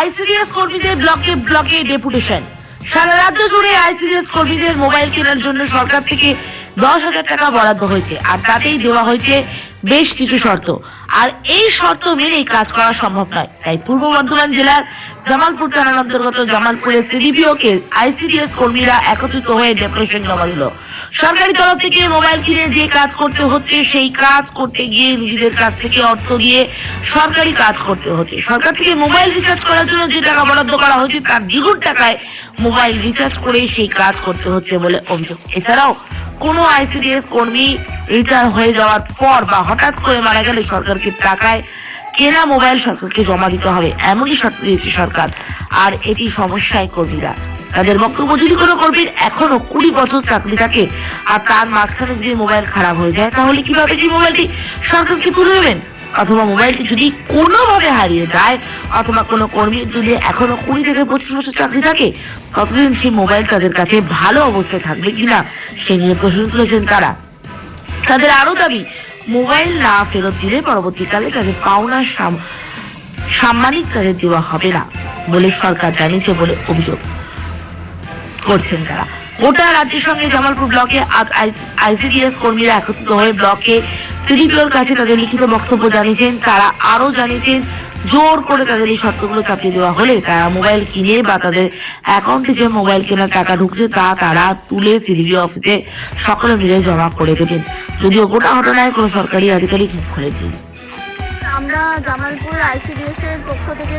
ICDS কর্মীদের ব্লকে ব্লকে ডেপুটেশন সারা রাজ্য জুড়ে আইসিডিএস কর্মীদের মোবাইল কেনার জন্য সরকার থেকে দশ হাজার টাকা বরাদ্দ হয়েছে, আর তাতেই দেওয়া হয়েছে বেশ কিছু শর্ত। আর এই শর্ত মেনেই কাজ করা সম্ভব নয়। তাই পূর্ব বর্ধমান জেলার জামালপুর থানার অন্তর্গত জামালপুরের সিডিপিও কে আইসিডিএস কর্মীরা একত্রিত হয়ে ডেপুটেশন জমা দিল। সরকারি তরফ থেকে মোবাইল কিনে যে কাজ করতে হচ্ছে, সেই কাজ করতে গিয়ে নিজেদের কাছ থেকে অর্থ দিয়ে সরকারি কাজ করতে হচ্ছে। সরকার থেকে মোবাইল রিচার্জ করার জন্য যে টাকা বরাদ্দ করা হয়েছে, তার দ্বিগুণ টাকায় মোবাইল রিচার্জ করে সেই কাজ করতে হচ্ছে বলে অভিযোগ। এছাড়াও কোনো আইসিডিএস কর্মী রিটায়ার হয়ে যাওয়ার পর বা হঠাৎ করে মারা গেলে সরকারকে টাকায় কেনা মোবাইল সরকারকে জমা দিতে হবে, এমনই শর্ত দিয়েছে সরকার। আর এটি সমস্যায় কর্মীরা। তাদের বক্তব্য, যদি কোনো কর্মীর এখনও কুড়ি বছর চাকরি থাকে আর তার মাঝখানে যদি মোবাইল খারাপ হয়ে যায়, তাহলে কীভাবে কি মোবাইলটি সরকারকে তুলে দেবেন? অথবা মোবাইলটি যদি কোনোভাবে হারিয়ে যায়, অথবা কোনো কর্মীর যদি এখনও কুড়ি থেকে পঁচিশ বছর চাকরি থাকে, ততদিন সেই মোবাইল তাদের কাছে ভালো অবস্থায় থাকবে কিনা সে নিয়ে প্রশ্ন তুলেছেন তারা। তাদের আরও দাবি, মোবাইল না ফেরত দিলে পরবর্তীকালে তাদের পাওনা সাম্মানিক তাদের দেওয়া হবে না বলে সরকার জানিয়েছে বলে অভিযোগ করছেন তারা। গোটা রাজ্যের সঙ্গে জামালপুর ব্লকে আজ আইসিডিএস কর্মীরা একত্রিত হয়ে ব্লকে সিডিপিওর কাছে তাদের লিখিত বক্তব্য জানিয়েছেন, তারা আরও জানিয়েছেন, জোর করে তাদের এই শর্তগুলো চাপিয়ে দেওয়া হলে তারা মোবাইল কিনে বা তাদের অ্যাকাউন্টে যে মোবাইল কেনার টাকা ঢুকছে তা তারা তুলে সিডিপি অফিসে সকলে মিলে জমা করে দেবেন। যদিও গোটা ঘটনায় কোনো সরকারি আধিকারিক মুখ খোলেননি। আমরা জামালপুর আইসিডিএস এর পক্ষ থেকে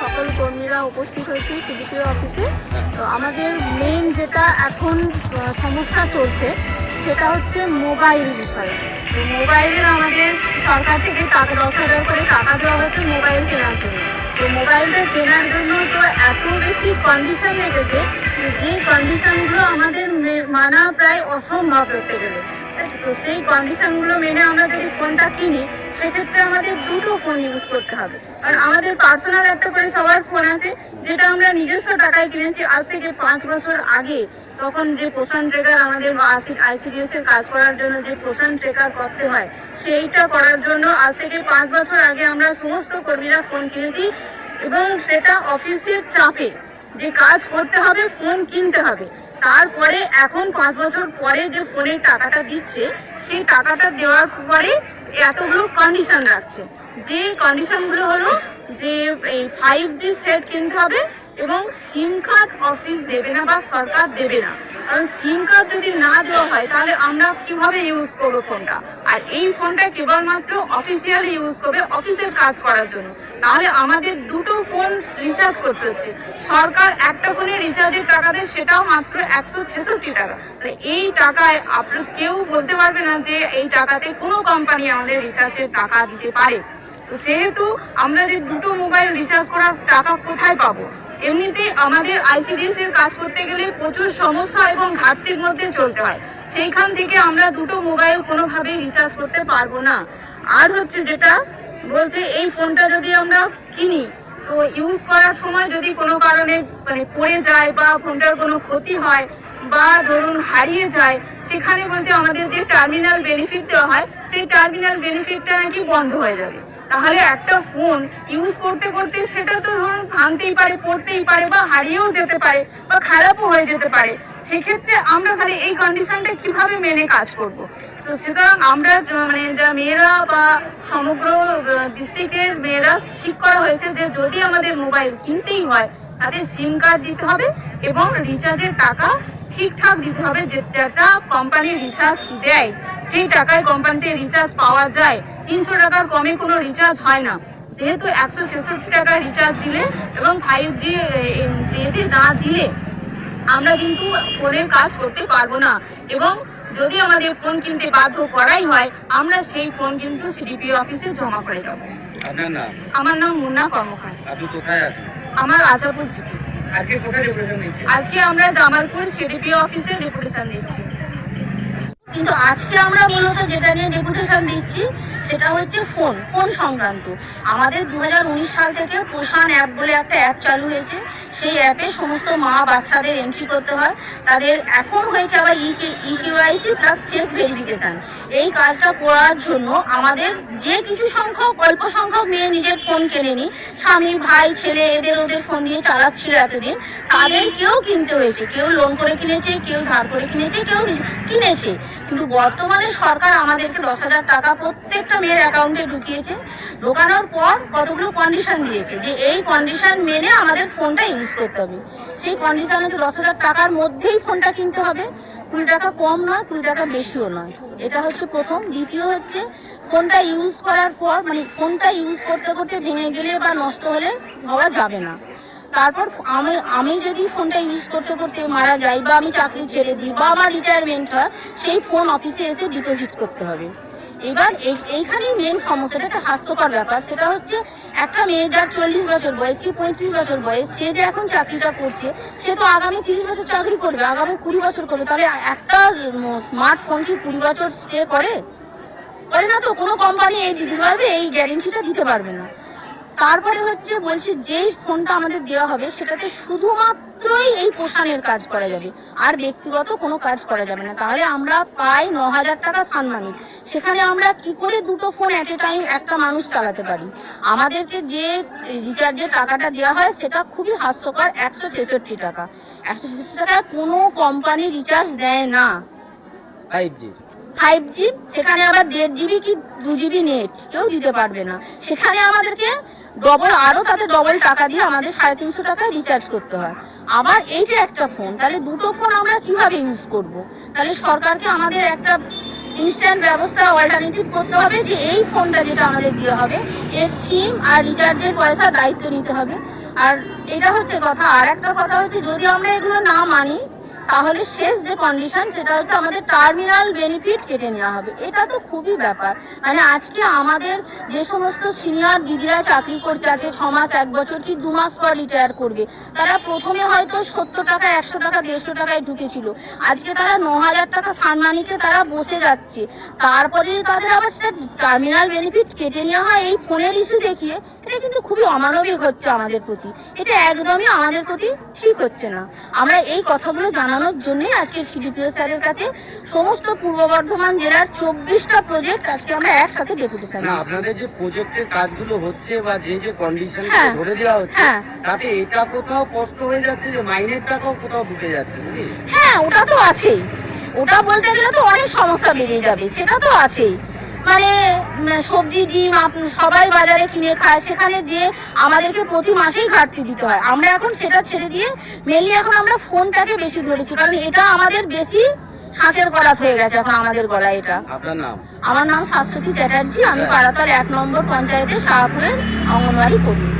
সকল কর্মীরা উপস্থিত হয়েছি সিডিপিও অফিসে। তো আমাদের মেইন যেটা এখন সমস্যা চলছে, সেটা হচ্ছে মোবাইল বিষয়ে। মোবাইলের আমাদের সরকার থেকে টাকা দশ হাজার করে টাকা দেওয়া হচ্ছে মোবাইল কেনার জন্য। তো মোবাইলটা কেনার জন্য তো এত বেশি কন্ডিশন হয়ে যে যে কন্ডিশনগুলো আমাদের মানা প্রায় অসম্ভব করতে গেলে। তো সেই কন্ডিশনগুলো মেনে আমরা যদি ফোনটা কিনি, সেক্ষেত্রে আমাদের দুটো ফোন ইউজ করতে হবে। কারণ আমাদের পার্সোনাল একটা করে সবার ফোন আছে, যেটা আমরা নিজস্ব টাকায় কিনেছি আজ থেকে পাঁচ বছর আগে। তখন যে পোষণ ট্রেকার আমাদের আইসিডিএস এর কাজ করার জন্য যে পোষণ ট্রেকার করতে হয়, সেইটা করার জন্য আজ থেকে পাঁচ বছর আগে আমরা সমস্ত কর্মীরা ফোন কিনেছি এবং সেটা অফিসের চাপে। যে কাজ করতে হবে ফোন কিনতে হবে। তারপরে এখন পাঁচ বছর পরে যে ফোনের টাকাটা দিচ্ছে, সেই টাকাটা দেওয়ার পরে এতগুলো কন্ডিশন রাখছে। যে কন্ডিশনগুলো হলো যে এই ফাইভ জি সেট কিনতে হবে এবং সিম কার্ড অফিস দেবে না বা সরকার দেবে না। কারণ সিম কার্ড যদি না দেওয়া হয়, তাহলে আমরা কীভাবে ইউজ করব ফোনটা আর এই ফোনটা কেবলমাত্র অফিসিয়ালি ইউজ করবে অফিসের কাজ করার জন্য। তাহলে আমাদের দুটো ফোন রিচার্জ করতে হচ্ছে। সরকার একটা ফোনে রিচার্জের টাকা দেয়, সেটাও মাত্র একশো ছেষট্টি টাকা। এই টাকায় আপনার কেউ বলতে পারবে না যে এই টাকাতে কোনো কোম্পানি আমাদের রিচার্জের টাকা দিতে পারে। তো সেহেতু আমরা যে দুটো মোবাইল রিচার্জ করার টাকা কোথায় পাবো? এমনিতেই আমাদের আইসিডিএস এর কাজ করতে গেলে প্রচুর সমস্যা এবং ঘাটতির মধ্যে চলতে হয়। সেইখান থেকে আমরা দুটো মোবাইল কোনোভাবেই রিচার্জ করতে পারব না। আর হচ্ছে যেটা, বলছে এই ফোনটা যদি আমরা কিনি, তো ইউজ করার সময় যদি কোনো কারণে মানে পড়ে যায় বা ফোনটার কোনো ক্ষতি হয় বা ধরুন হারিয়ে যায়, সেখানে বলতে আমাদের যে টার্মিনাল বেনিফিট দেওয়া হয়, সেই টার্মিনাল বেনিফিটটা নাকি বন্ধ হয়ে যাবে। তাহলে একটা ফোন ইউজ করতে করতে সেটা তো ধরুন ভাঙতেই পারে, পড়তেই পারে বা হারিয়েও যেতে পারে বা খারাপও হয়ে যেতে পারে। সেক্ষেত্রে আমরা তাহলে এই কন্ডিশনটা কীভাবে মেনে কাজ করব? তো সুতরাং আমরা মানে যা মেয়েরা বা সমগ্র ডিস্ট্রিক্টের মেয়েরা ঠিক করা হয়েছে যে যদি আমাদের মোবাইল কিনতেই হয়, তাতে সিম কার্ড দিতে হবে এবং রিচার্জের টাকা ঠিকঠাক দিতে হবে যে যেটা কোম্পানি রিচার্জ দেয় সেই টাকায় কোম্পানিতে রিচার্জ পাওয়া যায় তিনশো টাকার কমে কোনো রিচার্জ হয় না। যেহেতু একশো ছেষট্টি টাকার রিচার্জ দিলে এবং ফাইভ জি যেহেতু না দিলে আমরা কিন্তু ফোনের কাজ করতে পারব না। এবং যদি আমাদের ফোন কিনতে বাধ্য করাই হয় আমরা সেই ফোন কিন্তু সিডিপি অফিসে জমা করে দেবো। আমার নাম মুন্না কর্মকার। আপনি কোথায় আছেন? আমার রাজাপুর জিপি আজকে আমরা জামালপুর সিডিপি অফিসে ডেপুটেশন দিচ্ছি। কিন্তু আজকে আমরা মূলত যেটা নিয়ে ডেপুটেশন দিচ্ছি, সেটা হচ্ছে ফোন ফোন সংক্রান্ত। আমাদের দু হাজার উনিশ সাল থেকে পোষণ অ্যাপ বলে একটা অ্যাপ চালু হয়েছে সেই অ্যাপে সমস্ত মা বাচ্চাদের এন্ট্রি করতে হয়। তাদের এখন হয়েছে আবার ইকিউআইসি প্লাস ফেস ভেরিফিকেশন এই কাজটা করার জন্য আমাদের যে কিছু সংখ্যক, অল্প সংখ্যক মেয়ে নিজের ফোন কেনেনি স্বামী, ভাই, ছেলে, এদের ওদের ফোন দিয়ে চালাচ্ছিল এতদিন তাদেরকেও কিনতে হয়েছে। কেউ লোন করে কিনেছে, কেউ ধার করে কিনেছে, কেউ কিনেছে। কিন্তু বর্তমানে সরকার আমাদেরকে দশ হাজার টাকা প্রত্যেকটা মেয়ের অ্যাকাউন্টে ঢুকিয়েছে। ঢোকানোর পর কতগুলো কন্ডিশন দিয়েছে যে এই কন্ডিশন মেনে আমাদের ফোনটা ইউজ করতে হবে। সেই কন্ডিশন হচ্ছে দশ হাজার টাকার মধ্যেই ফোনটা কিনতে হবে। কুড়ি টাকা কম নয়, কুড়ি টাকা বেশিও নয়। এটা হচ্ছে প্রথম। দ্বিতীয় হচ্ছে ফোনটা ইউজ করার পর মানে ফোনটা ইউজ করতে করতে ভেঙে গেলে বা নষ্ট হলে হওয়া যাবে না। তারপর আমি আমি যদি ফোনটা ইউজ করতে করতে মারা যাই বা আমি চাকরি ছেড়ে দিই বা আমার রিটায়ারমেন্ট হয়, সেই ফোন অফিসে এসে ডিপোজিট করতে হবে। এবার এই- এইখানেই মেন সমস্যাটা, একটা হাস্যকর ব্যাপার। সেটা হচ্ছে, একটা মেয়ে যার চল্লিশ বছর বয়স কি পঁয়ত্রিশ বছর বয়স, সে যে এখন চাকরিটা করছে, সে তো আগামী তিরিশ বছর চাকরি করবে, আগামী কুড়ি বছর করবে। তাহলে একটা স্মার্টফোন কি কুড়ি বছর স্টে করে? করে না তো, কোনো কোম্পানি এই দিতে পারবে এই গ্যারেন্টিটা দিতে পারবে না। তারপরে হচ্ছে বলছি যেই ফোনটা আমাদের দেওয়া হবে সেটাতে শুধুমাত্রই এই পোষণের কাজ করা যাবে। আর ব্যক্তিগত কোনো কাজ করা যাবে না। তাহলে আমরা পাই ন হাজার টাকা সান্মানিক সেখানে আমরা কি করে দুটো ফোন এট এ টাইম একটা মানুষ চালাতে পারি? আমাদেরকে যে রিচার্জের টাকাটা দেওয়া হয় সেটা খুবই হাস্যকর একশো ছেষট্টি টাকা। একশো ছেষট্টি টাকায় কোনো কোম্পানি রিচার্জ দেয় না। ফাইভ জি ফাইভ জি সেখানে আবার দেড় জিবি কি দু জিবি নেট কেউ দিতে পারবে না। সেখানে আমাদেরকে ডবল আরও তাতে ডবল টাকা দিয়ে আমাদের সাড়ে তিনশো টাকায় রিচার্জ করতে হয়। আবার এই যে একটা ফোন তাহলে দুটো ফোন আমরা কীভাবে ইউজ করব? তাহলে সরকারকে আমাদের একটা ইনস্ট্যান্ট ব্যবস্থা অল্টারনেটিভ করতে হবে যে এই ফোনটা যেটা আমাদের দেওয়া হবে, এর সিম আর রিচার্জের পয়সা দায়িত্ব নিতে হবে। আর এটা হচ্ছে কথা। আর একটা কথা হচ্ছে, যদি আমরা এগুলো না মানি তাহলে শেষ যে কন্ডিশন সেটা হচ্ছে আমাদের টার্মিনাল বেনিফিট কেটে নেওয়া হবে। এটা তো খুবই ব্যাপার। মানে আজকে আমাদের যে সমস্ত সিনিয়র দিদিরা চাকরি করছে আছে ছ মাস, এক বছর কি দু মাস পর রিটায়ার করবে? তারা প্রথমে হয়তো সত্তর টাকা, একশো টাকা, দেড়শো টাকায় ঢুকেছিল। আজকে তারা ন হাজার টাকা সানমানিতে তারা বসে যাচ্ছে। তারপরে তাদের আবার সেটা টার্মিনাল বেনিফিট কেটে নেওয়া হয় এই ফোনের ইস্যু দেখিয়ে, এটা কিন্তু খুবই অমানবিক হচ্ছে আমাদের প্রতি। এটা একদমই আমাদের প্রতি ঠিক হচ্ছে না। আমরা এই কথাগুলো জানানোর জন্যই আজকে সিডিপিও স্যারের কাছে সমস্ত পূর্ব বর্ধমান জেলার চব্বিশটা প্রজেক্ট আজকে আমরা একসাথে ডেপুটেশন না আপনাদের যে প্রজেক্টের কাজগুলো হচ্ছে বা যে যে কন্ডিশন হ্যাঁ। ধরে দেওয়া হচ্ছে হ্যাঁ। তাতে এটা কোথাও কষ্ট হয়ে যাচ্ছে যে মাইনের টাকাও কোথাও ঢুকে যাচ্ছে হ্যাঁ ওটা তো আছেই ওটা বলতে গেলে তো অনেক সমস্যা বেড়ে যাবে সেটা তো আছেই মানে সবজি ডিম সবাই বাজারে কিনে খায়। সেখানে যে আমাদেরকে প্রতি মাসেই ঘাটতি দিতে হয়। আমরা এখন সেটা ছেড়ে দিয়ে মেনলি এখন আমরা ফোনটাকে বেশি ধরেছি। কারণ এটা আমাদের বেশি হাতের গলা হয়ে গেছে এখন আমাদের গলায় এটা। আমার নাম শাশ্বতী চ্যাটার্জি। আমি পাড়াতার এক নম্বর পঞ্চায়েতের শাহপুরের অঙ্গনওয়াড়ি কর্মী।